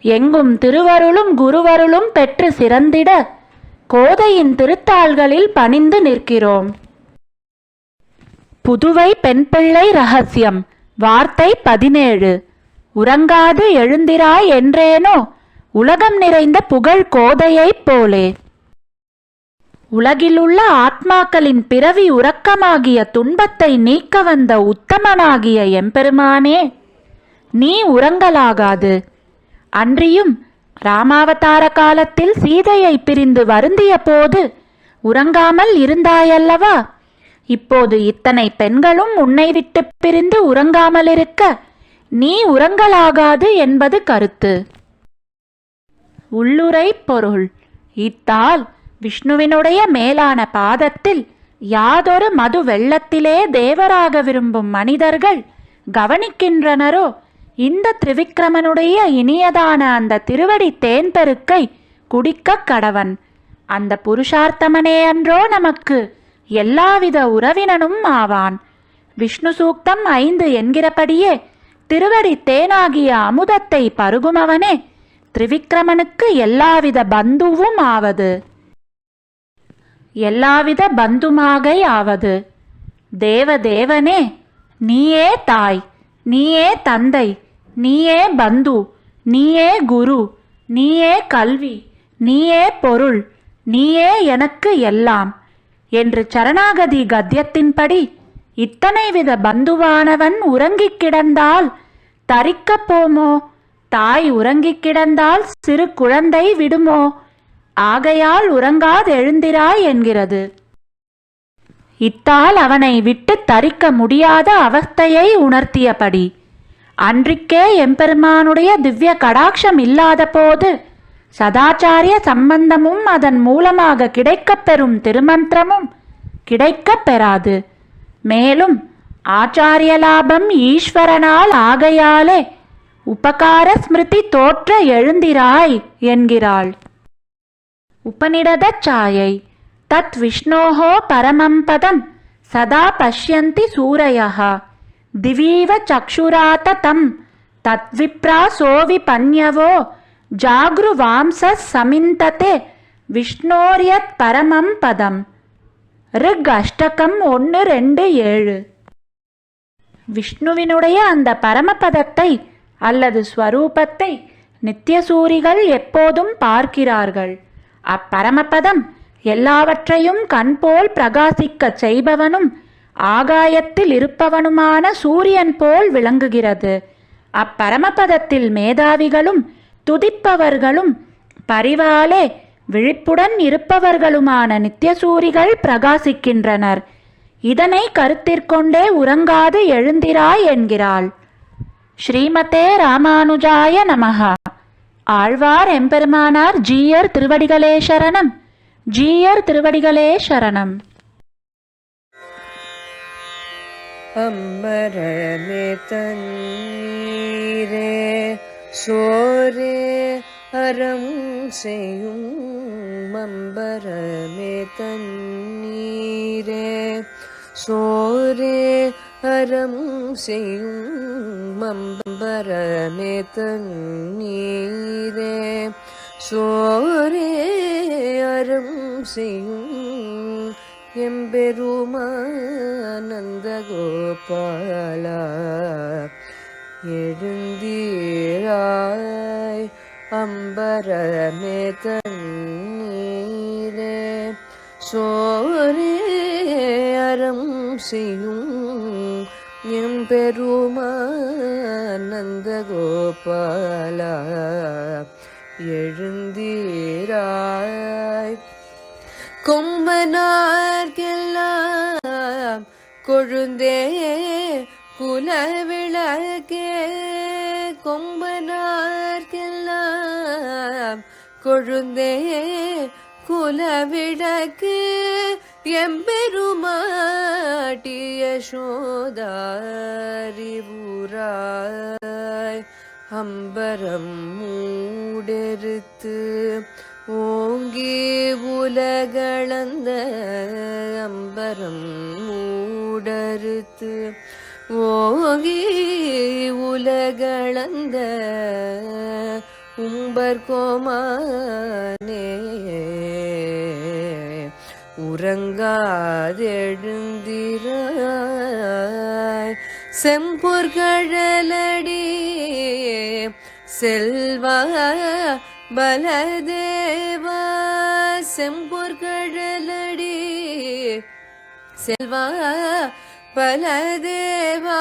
எங்கும் திருவருளும் குருவருளும் பெற்று சிறந்திட கோதையின் திருத்தாள்களில் பணிந்து நிற்கிறோம். புதுவை பெண் பிள்ளை ரகசியம் வார்த்தை பதினேழு. உறங்காது எழுந்திராய் என்றேனோ உலகம் நிறைந்த புகழ் கோதையைப் போலே. உலகிலுள்ள ஆத்மாக்களின் பிறவி உறக்கமாகிய துன்பத்தை நீக்க வந்த உத்தமனாகிய எம்பெருமானே நீ உறங்கலாகாது. அன்றியும் ராமாவதார காலத்தில் சீதையை பிரிந்து வருந்திய போது உறங்காமல் இருந்தாயல்லவா? இப்போது இத்தனை பெண்களும் உன்னை விட்டு பிரிந்து உறங்காமல் இருக்க நீ உறங்கலாகாது என்பது கருத்து. உள்ளுரை பொருள். இத்தால் விஷ்ணுவினுடைய மேலான பாதத்தில் யாதொரு மது வெள்ளத்திலே தேவராக விரும்பும் மனிதர்கள் கவனிக்கின்றனரோ? இந்த திரிவிக்ரமனுடைய இனியதான அந்த திருவடி தேன்பெருக்கை குடிக்கக் கடவன். அந்த புருஷார்த்தமனே அன்றோ நமக்கு எல்லாவித உறவினனும் ஆவான். விஷ்ணு சூக்தம் ஐந்து என்கிறபடியே திருவடி தேனாகிய அமுதத்தை பருகுமவனே திரிவிக்ரமனுக்கு எல்லாவித பந்துவும் ஆவது. எல்லாவித பந்துமாகை ஆவது. தேவ தேவனே நீயே தாய் நீயே தந்தை நீயே பந்து நீயே குரு நீயே கல்வி நீயே பொருள் நீயே எனக்கு எல்லாம். என்று சரணாகதி கத்தியத்தின்படி இத்தனை வித பந்துவானவன் உறங்கிக் கிடந்தால் தரிக்கப் போமோ? தாய் உறங்கிக் கிடந்தால் சிறு குழந்தை விடுமோ? ஆகையால் உறங்காதெழுந்திராய் என்கிறது. இத்தால் அவனை விட்டு தரிக்க முடியாத அவஸ்தையை உணர்த்தியபடி அன்றிக்கே எம்பெருமானுடைய திவ்ய கடாட்சம் இல்லாத போது சதாச்சாரிய சம்பந்தமும் அதன் மூலமாக கிடைக்கப் பெறும் திருமந்திரமும் கிடைக்கப் பெறாது. மேலும் ஆச்சாரிய லாபம் ஈஸ்வரனால் ஆகையாலே உபகார ஸ்மிருதி தோற்ற எழுந்திராய் என்கிறாள். உபனிடதச் சாயை தத் விஷ்ணோஹோ பரமம் பதம் சதா பஷ்யந்தி சூரயः திவீவ சக்ஷுராத தம் தத்விப்ரா சோவி பன்யவோ ஜாக்ருவாம்ச சமிந்ததே. விஷ்ணோரியத் பரமம் பதம். ரிக் அஷ்டகம் ஒன்று ரெண்டு ஏழு. விஷ்ணுவினுடைய அந்த பரமபதத்தை அல்லது ஸ்வரூபத்தை நித்தியசூரிகள் எப்போதும் பார்க்கிறார்கள். அப்பரமபதம் எல்லாவற்றையும் கண்போல் பிரகாசிக்கச் செய்பவனும் ஆகாயத்தில் இருப்பவனுமான சூரியன் போல் விளங்குகிறது. அப்பரமபதத்தில் மேதாவிகளும் துதிப்பவர்களும் பரிவாலே விழிப்புடன் இருப்பவர்களுமான நித்தியசூரிகள் பிரகாசிக்கின்றனர். இதனை கருத்திற்கொண்டே உறங்காது எழுந்திராய் என்கிறாள். ஸ்ரீமதே ராமானுஜாய நமகா ஆழ்வார் எம்பெருமானார் ஜீயர் திருவடிகளே சரணம். ஜீயர் திருவடிகளே சரணம். அம்பரமே தண்ணீரே சோரே அறம் செய்யும் அம்பரமே தண்ணீரே சோரே அறம் செய்யும் அம்பரமே தண்ணீரே சோரே அறம் செய்யும் எம்பெருமானந்த கோபாலா எழுந்தீராய் அம்பரமே தண்ணீரே. சோரே அறம் செய்யும் எம்பெருமானந்த கோபாலா எழுந்தீராய் கொம்பனார்க்கெல்லாம் கொழுந்தே குலவிளக்கே. கொம்பனார்கெல்லாம் கொழுந்தே குலவிளக்கு. எம்பெருமாட்டிய சோதாரிபுராய் அம்பரம் மூடெருத்து ஓங்கி உலகளந்த அம்பரம் மூடறுத்து ஓங்கி உலகளந்த உம்பர் கோமானே உறங்காதெழுந்திராய். செம்பொற்கழலடி செல்வா பலதேவா செம்பொற்கடலடி செல்வா பலதேவா